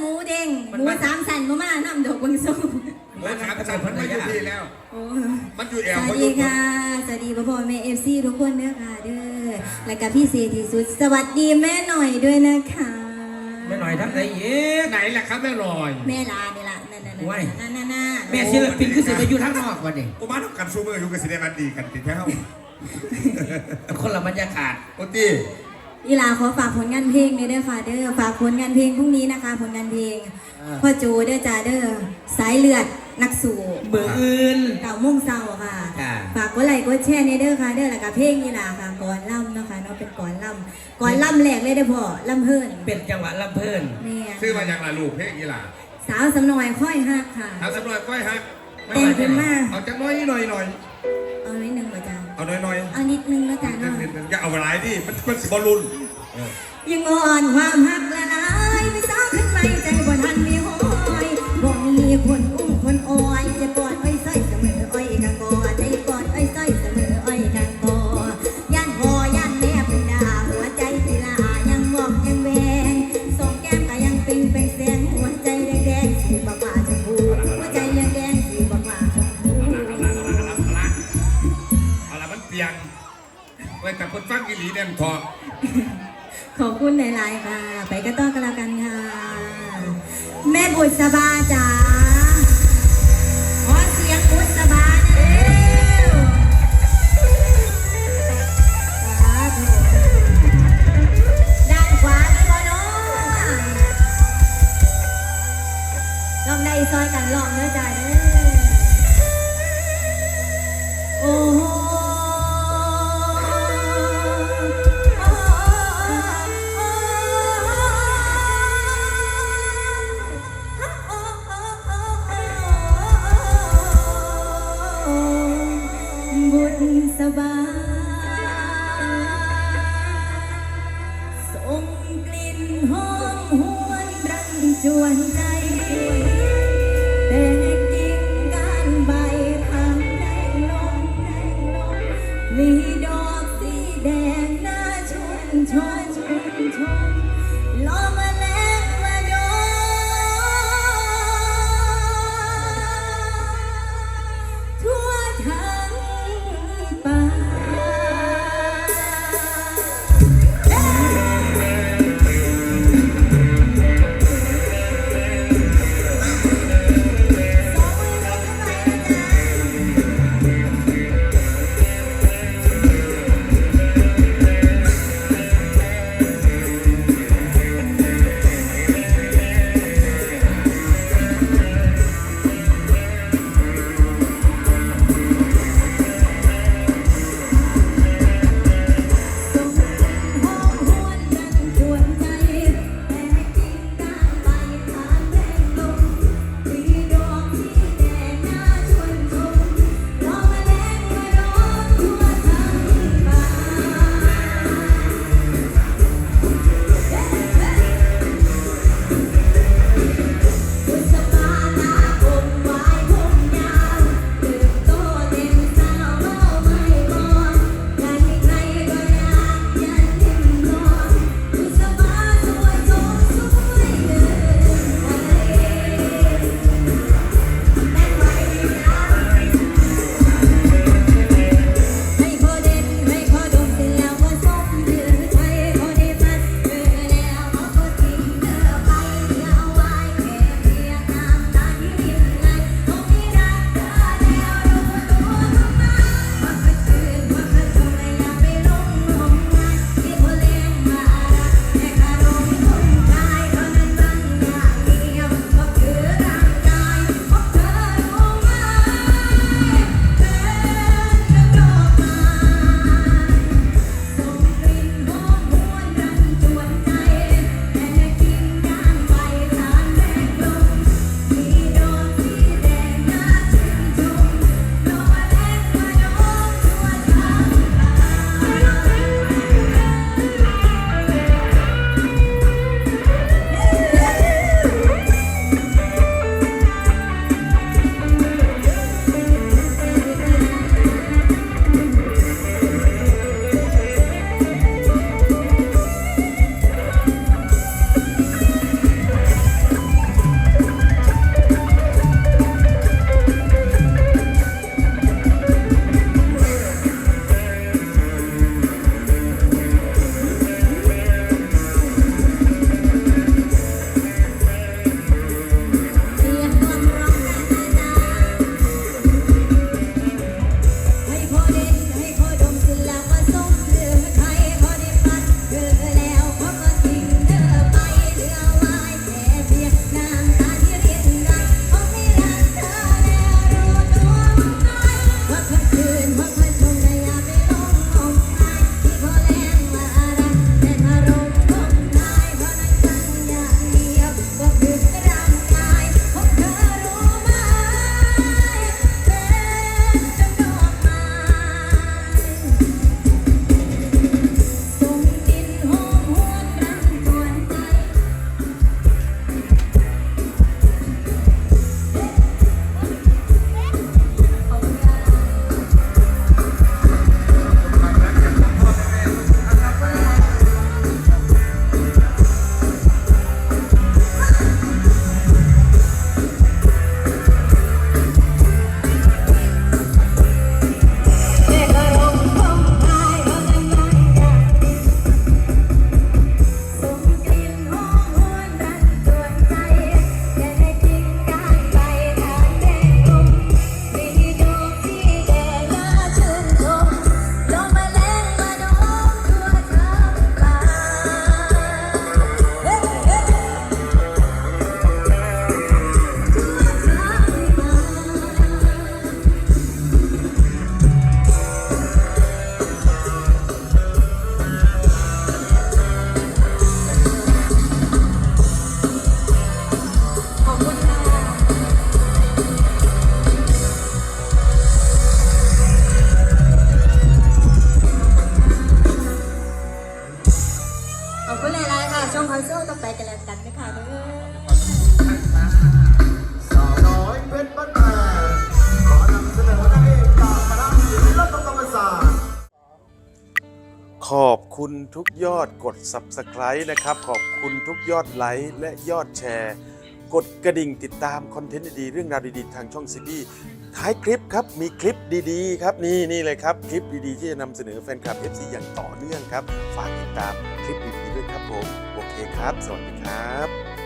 หมูเด้งหมูสามสันมามาน้ำดอกบังส้มหมูสามสันมันไม่อยู่ที่แล้วโอ้มันอยู่แอสววัมัสนอดียู่ค่ะ สวัสดีพ่อพ่อแม่เอฟซีทุกคนเด้อค่ะเด้อแล้วก็พี่เซที่สุด สวัสดีแม่หน่อยด้วยนะคะไม่หน่อยทำไรเอ๊ะไหนล่ะครับแม่ลอย แม่ลานี่ล่ะนั่นนั่นโอ้ยนั่นนั่นนั่นแม่ศิลปินคือสิไปอยู่ทางนอกวันนี้กูมาทำกันซูเมอร์อยู่กับสิเดมันดีกันติดแถวคนละบรรยากาศโอตี อีลาขอฝากผลงานเพลงเด้อค่ะเด้อฝากผลงานเพลงพรุ่งนี้นะคะ ผลงานเพลงอ่าพ่อโจเด้อจ้าเด้อสายเลือดนักสู้เบื่ออื่นเก่ามุ่งเศร้าค่ะค่ะฝากกดไลค์กดแชร์ในเด้อค่ะเด้อแล้วก็เพลงอีลาค่ะก่อนล่ำเนาะค่ะเนาะเป็นก่อนล่ำก่อนล่ำแรกเลยเด้อพ่อล่ำเพิ่นเป็นจังหวะลำเพลินแม่ชื่อมาอย่างไรลูกเพลงอีหล่าสาวสำนอยค่อยฮักค่ะทำสำรวจก้อยฮะเต้นขึ้นมาเอาจังน้อยหน่อยหน่อย เอานิดนึงมาจ้าเอาหน่อยหน่อยเอานิดนึงนะจ้าเนาะอย่าเอาหลายดิมันมันสิบอลลูนเออยังอ่อนความหักละลายไม่สาขึ้นไปใจบ่ทันมีหอยบ่มีคนอุ้มคนอ้อยจะกอดอ้อ ว้แต่คนฟังอีหลีเนี่ยมันทอขอบคุณหลาย ๆ ค่ะ ไปกันต่อกันแล้วกันค่ะ แม่บุษบาจ๋าขอเสียงบุษบาหน่อยเร็วสาธุด้านขวามีบ่เนาะลองได้ซอยกันลองเด้อใจเด้อ คอนโซลต้องไปกันแล้วกันนะคะเด้อสาวน้อยเพชรบ้านแพงขอนำเสนอนางเอกจากคณะศิลปกรรมศาสตร์ขอบคุณทุกยอดกด Subscribe นะครับ ขอบคุณทุกยอดไลค์และยอดแชร์ กดกระดิ่งติดตามคอนเทนต์ดีๆเรื่องราวดีๆ ทางช่องซีบีท้ายคลิปครับ มีคลิปดีๆ ครับ นี่นี่เลยครับ คลิปดีๆ ที่จะนำเสนอแฟนคลับ FC อย่างต่อเนื่องครับ ฝากติดตามคลิปดี ครับ สวัสดีครับ